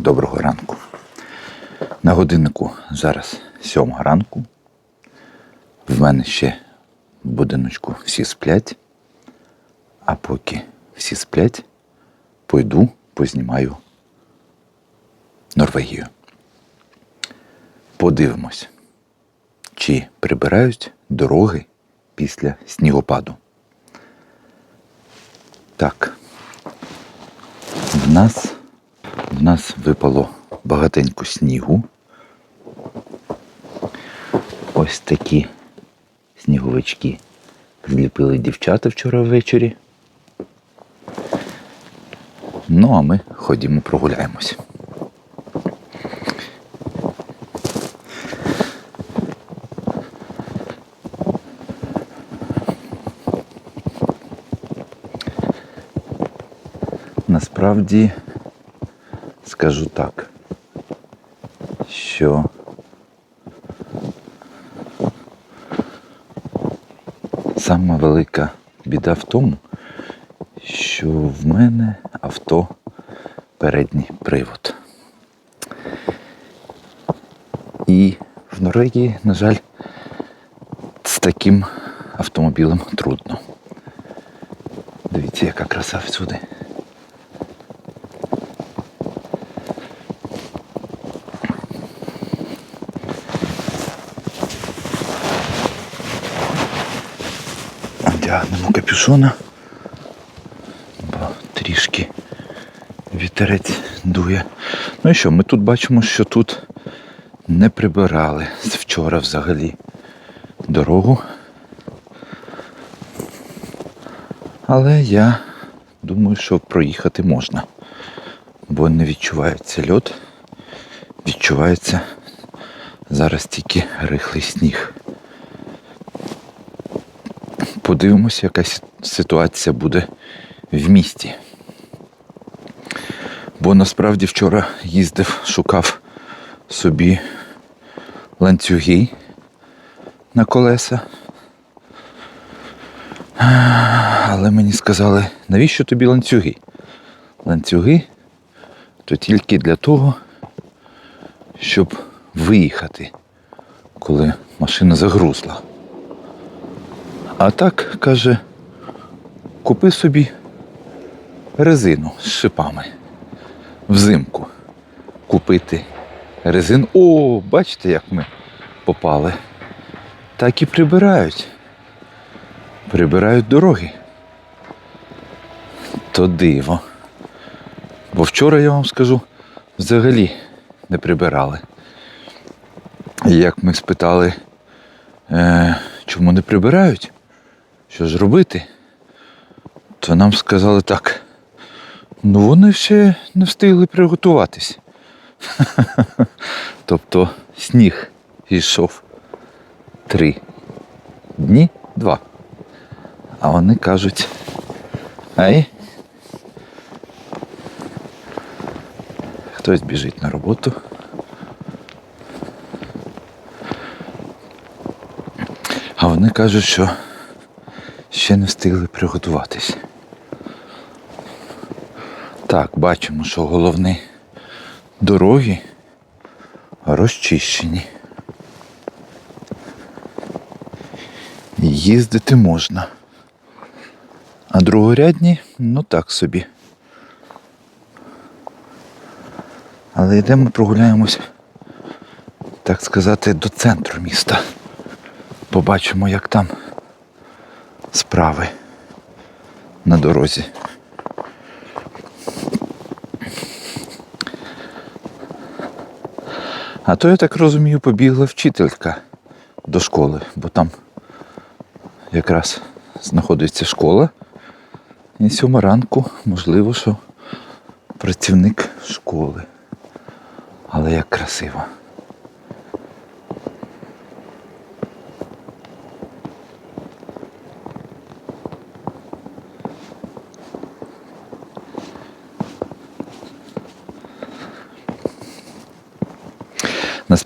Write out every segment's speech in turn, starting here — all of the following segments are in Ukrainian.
Доброго ранку. На годиннику зараз сьома ранку. В мене ще в будиночку всі сплять. А поки всі сплять, пойду познімаю Норвегію. Подивимось, чи прибирають дороги після снігопаду. Так, в нас, в нас випало багатенько снігу. Ось такі сніговички зліпили дівчата вчора ввечері. Ну, а ми ходімо прогуляємось. Насправді скажу так, що сама велика біда в тому, що в мене авто передній привод. І в Норвегії, на жаль, з таким автомобілем трудно. Дивіться, яка краса всюди. Капюшона, бо трішки вітерець дує. Ну і що, ми тут бачимо, що тут не прибирали з вчора взагалі дорогу. Але я думаю, що проїхати можна, бо не відчувається льод, відчувається зараз тільки рихлий сніг. Подивимося, яка ситуація буде в місті. Бо насправді вчора їздив, шукав собі ланцюги на колеса. Але мені сказали, навіщо тобі ланцюги? Ланцюги то тільки для того, щоб виїхати, коли машина загрузла. А так, каже, купи собі резину з шипами. Взимку купити резину. О, бачите, як ми попали. Так і прибирають. Прибирають дороги. То диво. Бо вчора я вам скажу, взагалі не прибирали. І як ми спитали, е, чому не прибирають? Що ж робити? То нам сказали так. Ну вони ще не встигли приготуватись. тобто сніг йшов три дні, два. А вони кажуть. Ай. Хтось біжить на роботу. А вони кажуть, що ще не встигли приготуватись. Так, бачимо, що головні дороги розчищені. Їздити можна. А другорядні, ну так собі. Але йдемо прогуляємось, так сказати, до центру міста. Побачимо, як там справи на дорозі. А то, я так розумію, побігла вчителька до школи, бо там якраз знаходиться школа. І сьома ранку, можливо, що працівник школи. Але як красиво.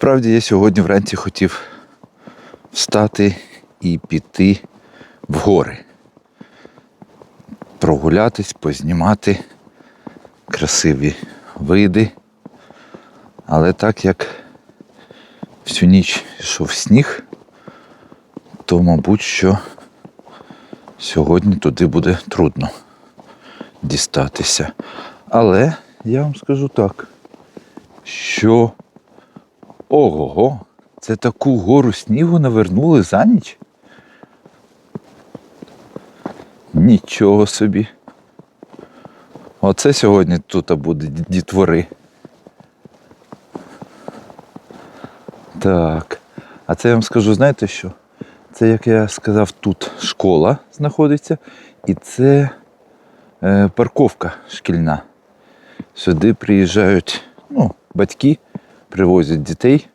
Насправді я сьогодні вранці хотів встати і піти в гори. Прогулятись, познімати красиві види. Але так як всю ніч йшов сніг, то, мабуть, що сьогодні туди буде трудно дістатися. Але я вам скажу так, що ого-го, це таку гору снігу навернули за ніч. Нічого собі. Оце сьогодні тут буде дітвори. Так. А це я вам скажу, знаєте що? Це, як я сказав, тут школа знаходиться, і це е, парковка шкільна. Сюди приїжджають ну, батьки, привозять дітей.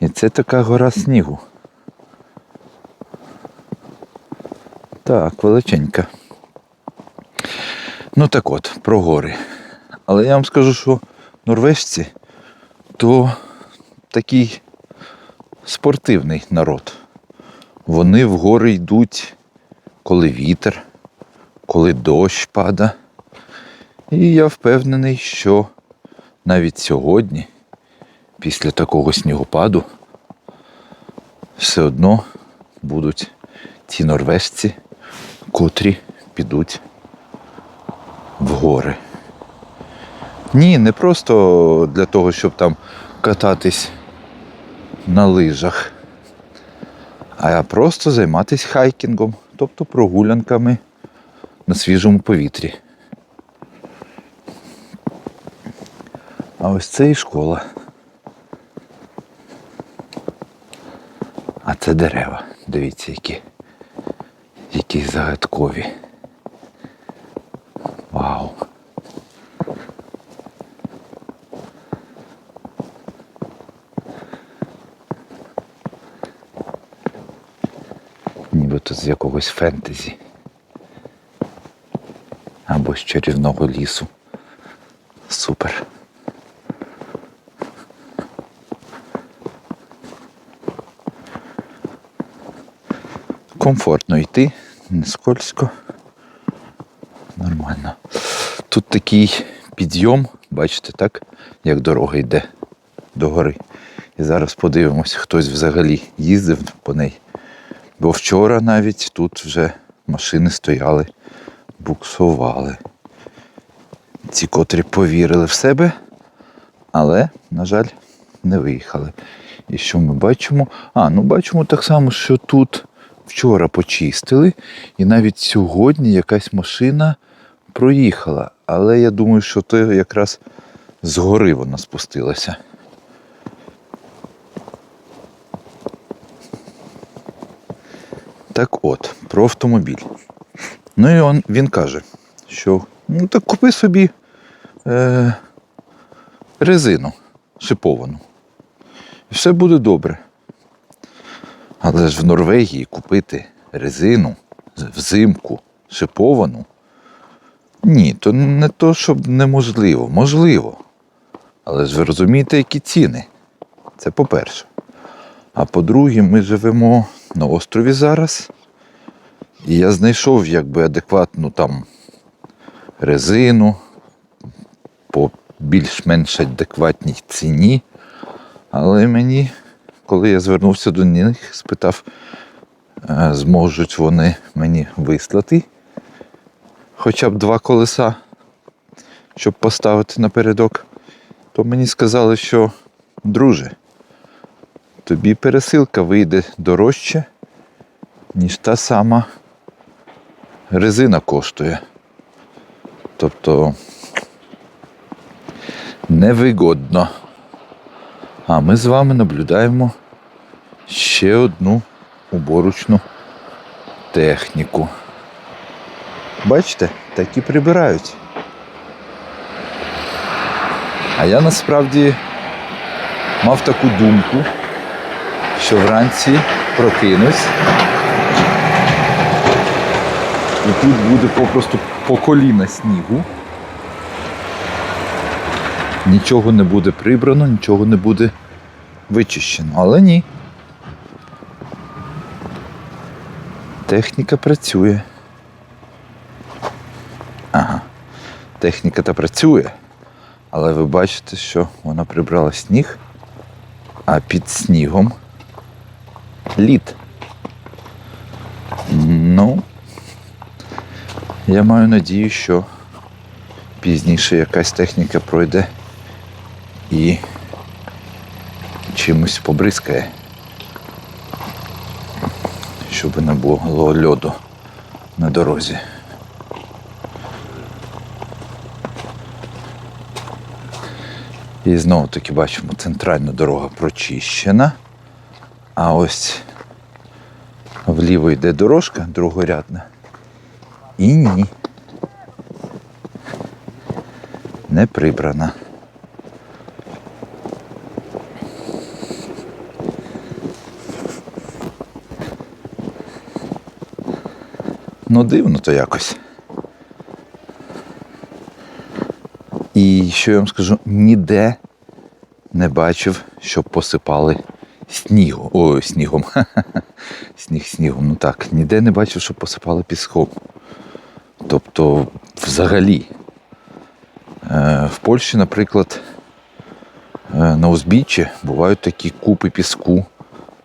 І це така гора снігу. Так, величенька. Ну так от, про гори. Але я вам скажу, що норвежці то такий спортивний народ. Вони в гори йдуть, коли вітер, коли дощ пада. І я впевнений, що навіть сьогодні, після такого снігопаду, все одно будуть ті норвежці, котрі підуть в гори. Ні, не просто для того, щоб там кататись на лижах, а просто займатися хайкінгом, тобто прогулянками на свіжому повітрі. А ось це і школа. А це дерева. Дивіться, які, які загадкові. Вау. Нібито з якогось фентезі. Або з чарівного лісу. Комфортно йти, не скользко. Нормально. Тут такий підйом, бачите, так, як дорога йде до гори. І зараз подивимось, хтось взагалі їздив по неї. Бо вчора навіть тут вже машини стояли, буксували. Ці, котрі повірили в себе, але, на жаль, не виїхали. І що ми бачимо? А, ну бачимо так само, що тут вчора почистили, і навіть сьогодні якась машина проїхала. Але я думаю, що то якраз згори вона спустилася. Так от, про автомобіль. Ну і он, він каже, що ну так купи собі е, резину шиповану. І все буде добре. Але ж в Норвегії купити резину взимку шиповану. Ні, то не то, щоб неможливо. Можливо. Але ж ви розумієте, які ціни. Це по-перше. А по-друге, ми живемо на острові зараз. І я знайшов якби адекватну там резину по більш-менш адекватній ціні. Але мені, коли я звернувся до них, спитав, е, зможуть вони мені вислати хоча б два колеса, щоб поставити напередок, то мені сказали, що друже, тобі пересилка вийде дорожче, ніж та сама резина коштує. Тобто невигодно. А ми з вами наблюдаємо ще одну уборочну техніку. Бачите, такі прибирають. А я насправді мав таку думку, що вранці прокинусь. І тут буде попросту по коліна снігу. Нічого не буде прибрано, нічого не буде вичищено. Але ні. Техніка працює. Ага. Техніка та працює, Але ви бачите, що вона прибрала сніг, а під снігом лід. Ну, я маю надію, що пізніше якась техніка пройде і чимось побризкає, щоб не було льоду на дорозі. І знову таки бачимо, центральна дорога прочищена. А ось вліво йде дорожка другорядна. І ні. Не прибрана. Ну, дивно то якось. І що я вам скажу, ніде не бачив, щоб посипали снігу. Ой, снігом. Сніг снігом. Ну так, ніде не бачив, щоб посипали піском. Тобто, взагалі. Е, В Польщі, наприклад, е, на узбіччі бувають такі купи піску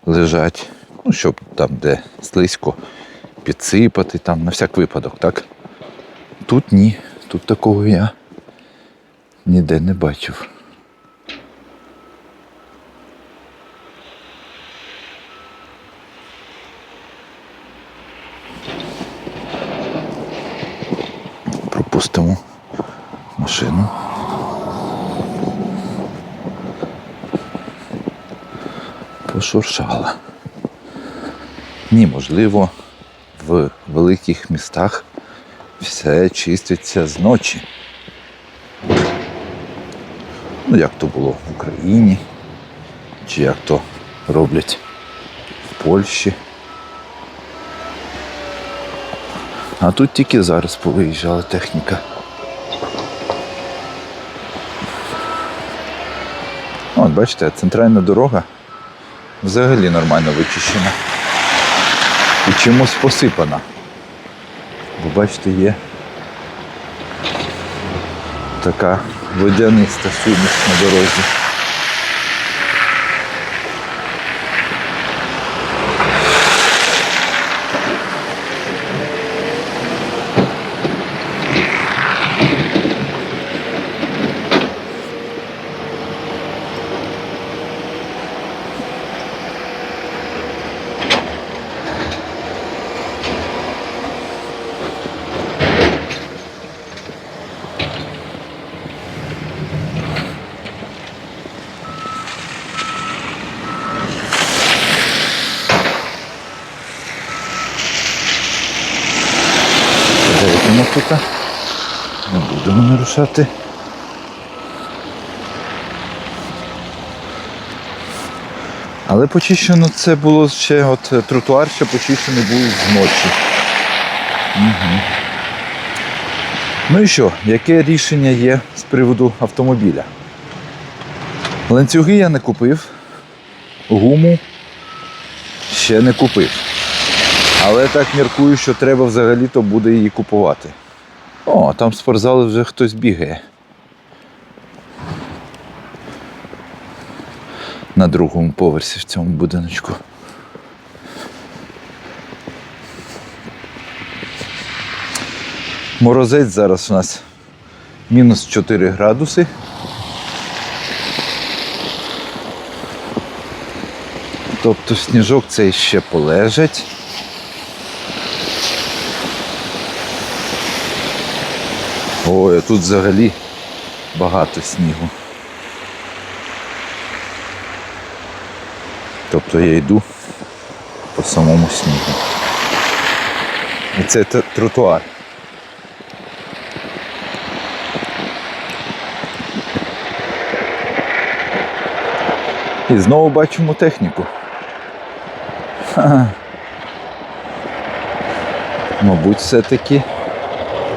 лежать, ну, щоб там, де слизько, підсипати, там, на всяк випадок, так? Тут ні, тут такого я ніде не бачив. Пропустимо машину. Пошуршала. Ні, можливо, в великих містах все чиститься з ночі. Ну, як то було в Україні, чи як то роблять в Польщі. А тут тільки зараз повиїжджала техніка. От, бачите, центральна дорога взагалі нормально вичищена. І чимось посипана. Бо бачите, є така водяниста суміш на дорозі. Зайдемо тут. Не будемо. Але почищено це було ще от е, тротуар, ще почищений був зночі. Угу. Ну і що, яке рішення є з приводу автомобіля? Ланцюги я не купив, гуму ще не купив. Але так міркую, що треба взагалі-то буде її купувати. О, там в спортзалі вже хтось бігає. На другому поверсі в цьому будиночку. Морозець зараз у нас мінус 4 градуси. Тобто сніжок цей ще полежить. Ой, а тут взагалі багато снігу. Тобто я йду по самому снігу. І це тротуар. І знову бачимо техніку. Ха. Мабуть, все-таки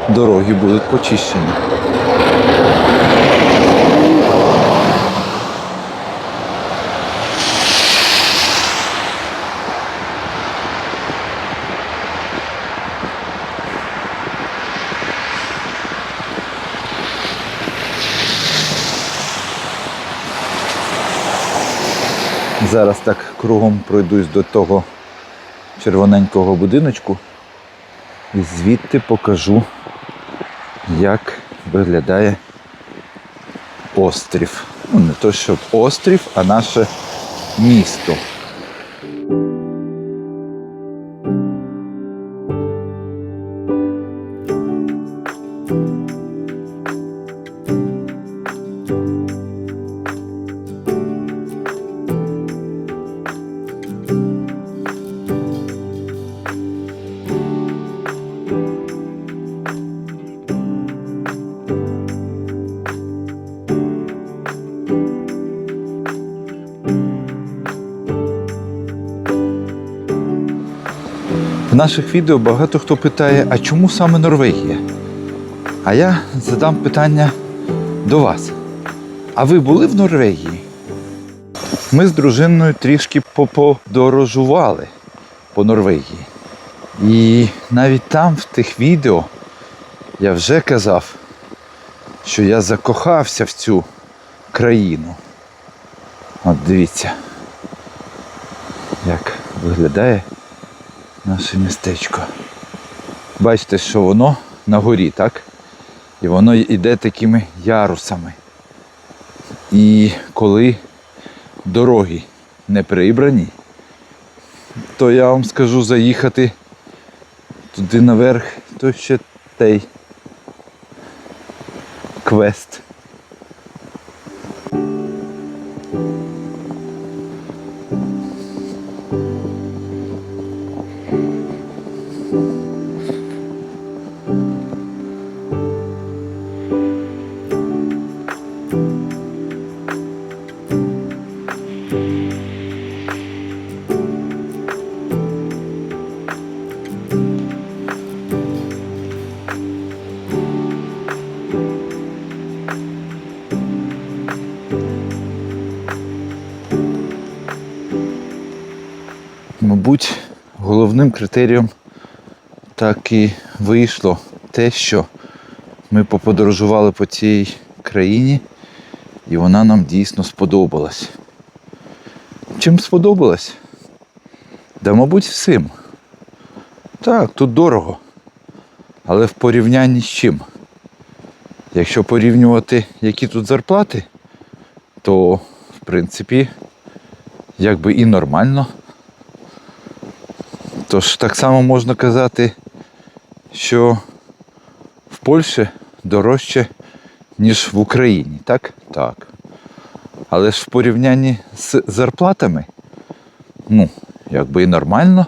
дороги будуть почищені. Зараз так кругом пройдусь до того червоненького будиночку і звідти покажу як виглядає острів. Ну, не то, щоб острів, а наше місто. Наших відео багато хто питає, а чому саме Норвегія? А я задам питання до вас. А ви були в Норвегії? Ми з дружиною трішки поподорожували по Норвегії. І навіть там, в тих відео, я вже казав, що я закохався в цю країну. От дивіться, як виглядає наше містечко. Бачите, що воно на горі, так? І воно йде такими ярусами. І коли дороги не прибрані, то я вам скажу заїхати туди наверх, то ще той квест. Головним критерієм так і вийшло те, що ми поподорожували по цій країні, і вона нам дійсно сподобалась. Чим сподобалась? Да, мабуть, всім. Так, тут дорого. Але в порівнянні з чим? Якщо порівнювати, які тут зарплати, то в принципі, якби і нормально. Тож так само можна казати, що в Польщі дорожче, ніж в Україні, так? Так. Але ж в порівнянні з зарплатами, ну, якби і нормально,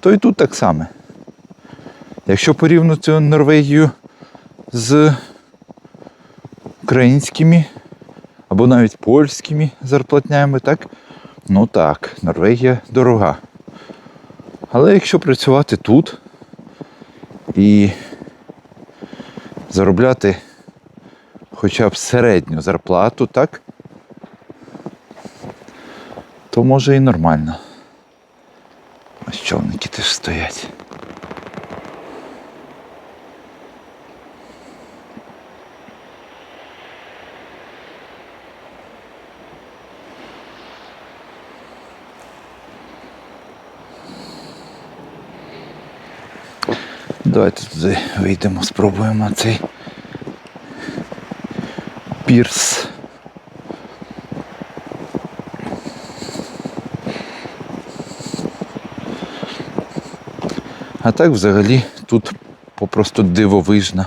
то і тут так само. Якщо порівнювати Норвегію з українськими або навіть польськими зарплатнями, так? Ну так, Норвегія дорога. Але якщо працювати тут і заробляти хоча б середню зарплату, так, то може і нормально. Ось човники теж стоять. Давайте туди вийдемо, спробуємо цей пірс. А так взагалі тут попросту дивовижна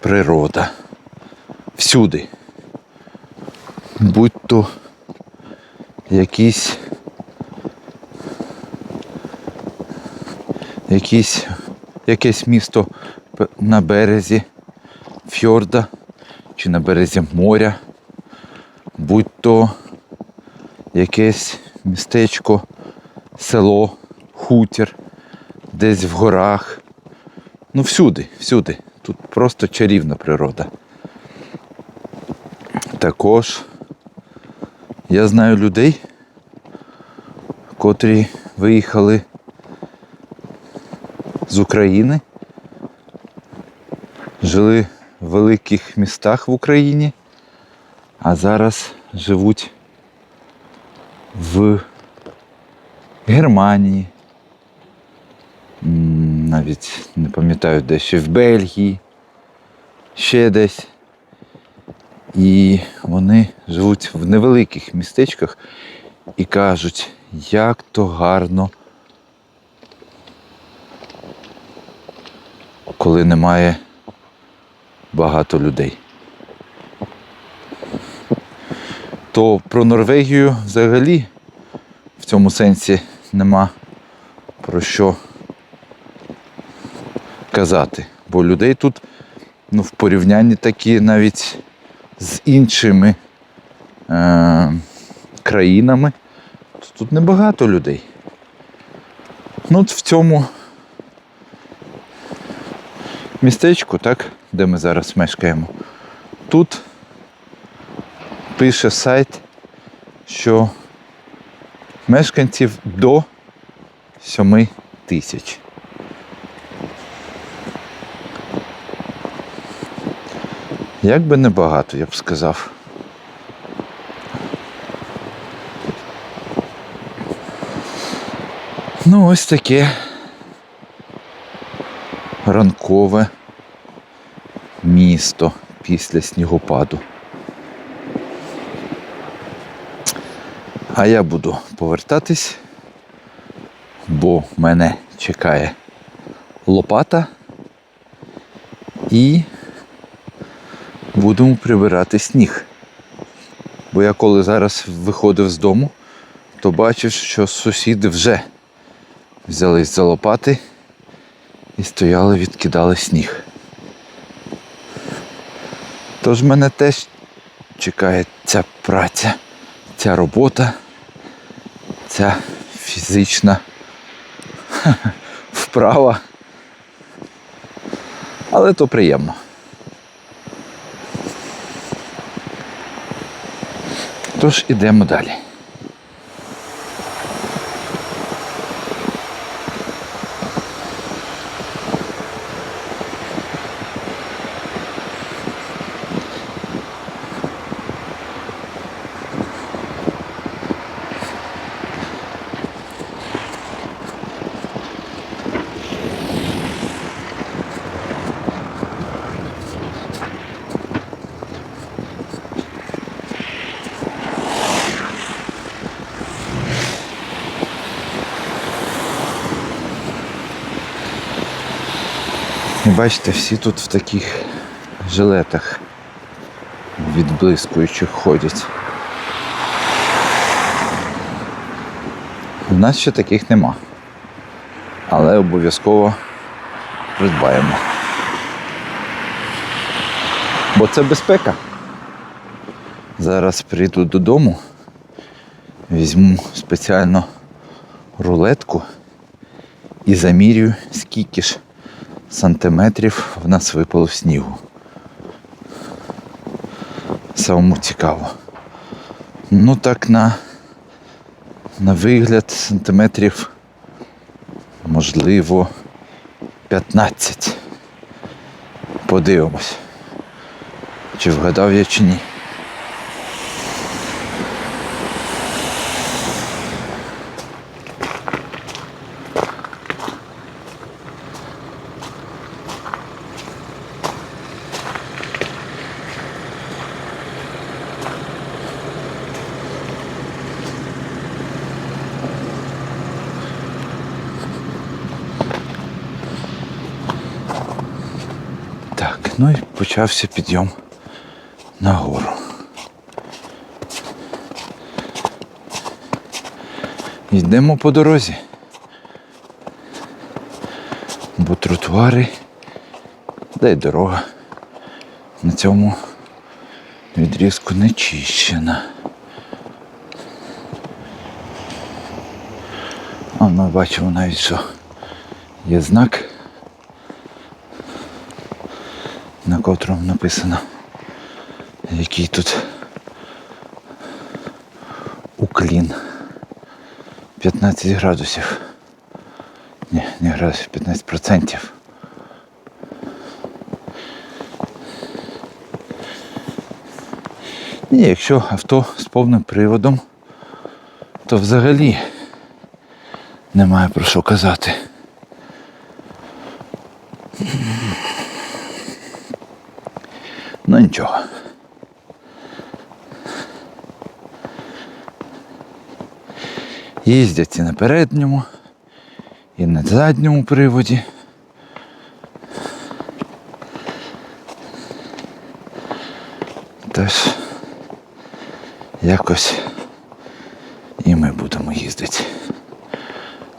природа. Всюди. Будь то якісь якісь якесь місто на березі фьорда чи на березі моря, будь то якесь містечко, село, хутір, десь в горах. Ну всюди, всюди. Тут просто чарівна природа. Також я знаю людей, котрі виїхали з України, жили в великих містах в Україні, а зараз живуть в Германії, навіть не пам'ятаю, де ще в Бельгії, ще десь. І вони живуть в невеликих містечках і кажуть, як то гарно, коли немає багато людей. То про Норвегію взагалі в цьому сенсі нема про що казати. Бо людей тут ну, в порівнянні такі навіть з іншими е- країнами, тут небагато людей. Ну, от в цьому містечку, так, де ми зараз мешкаємо, тут пише сайт, що мешканців до 7 тисяч. Як би небагато, я б сказав. Ну, ось таке ранкове місто після снігопаду. А я буду повертатись, бо мене чекає лопата і будемо прибирати сніг. Бо я коли зараз виходив з дому, то бачив, що сусіди вже взялись за лопати і стояли, відкидали сніг. Тож мене теж чекає ця праця, ця робота, ця фізична вправа. Але то приємно. Тож ідемо далі. І бачите, всі тут в таких жилетах відблискуючих ходять. У нас ще таких нема. Але обов'язково придбаємо. Бо це безпека. Зараз прийду додому, візьму спеціально рулетку і замірюю, скільки ж сантиметрів в нас випало снігу. Самому цікаво. Ну так на, на вигляд сантиметрів можливо 15. Подивимось, чи вгадав я чи ні. Так, ну і почався підйом нагору. Йдемо по дорозі. Бо тротуари, да й дорога на цьому відрізку не чищена. А ми бачимо навіть, що є знак. На котрому написано, який тут уклін. 15 градусів. Ні, не градусів, 15 процентів. Ні, якщо авто з повним приводом, то взагалі немає про що казати. Ну нічого. Їздять і на передньому, і на задньому приводі. Тож якось і ми будемо їздити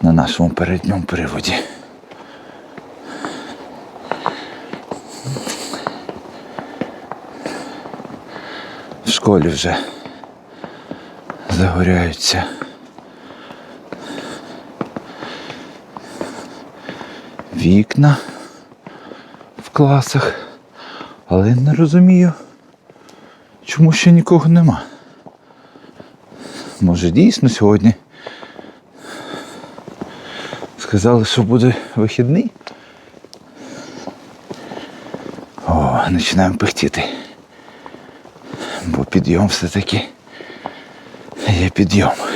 на нашому передньому приводі. В школі вже загоряються. Вікна в класах, але я не розумію, чому ще нікого нема. Може дійсно сьогодні сказали, що буде вихідний. О, починаємо пихтіти. Бо підйом все-таки є підйом.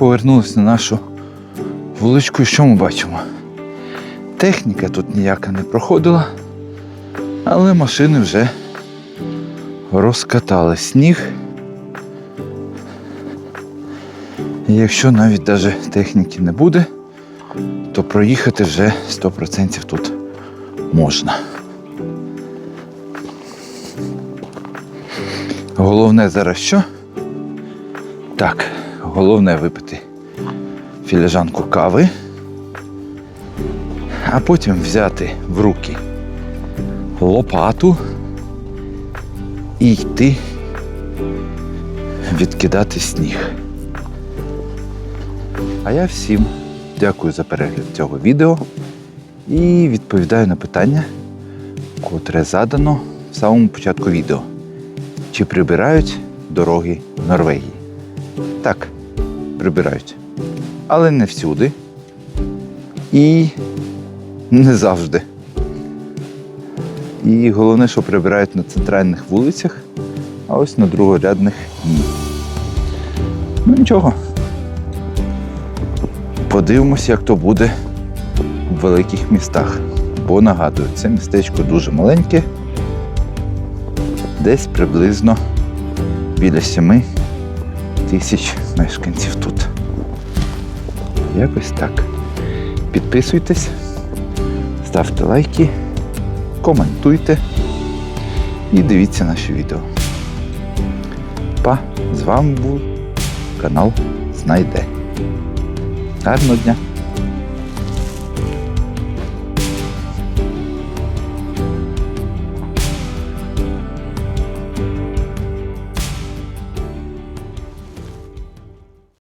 Ну ми повернулися на нашу вуличку і що ми бачимо? Техніка тут ніяка не проходила, але машини вже розкатали сніг. І якщо навіть навіть техніки не буде, то проїхати вже 100% тут можна. Головне зараз що? Так, головне випити філіжанку кави, а потім взяти в руки лопату і йти відкидати сніг. А я всім дякую за перегляд цього відео і відповідаю на питання, котре задано в самому початку відео. Чи прибирають дороги Норвегії? Так, прибирають. Але не всюди. І не завжди. І головне, що прибирають на центральних вулицях, а ось на другорядних ні. Ну нічого. Подивимось, як то буде в великих містах. Бо нагадую, це містечко дуже маленьке, десь приблизно біля 7 тисяч мешканців тут. Якось так. Підписуйтесь, ставте лайки, коментуйте і дивіться наші відео. Па! З вами був канал Знайде. Гарного дня!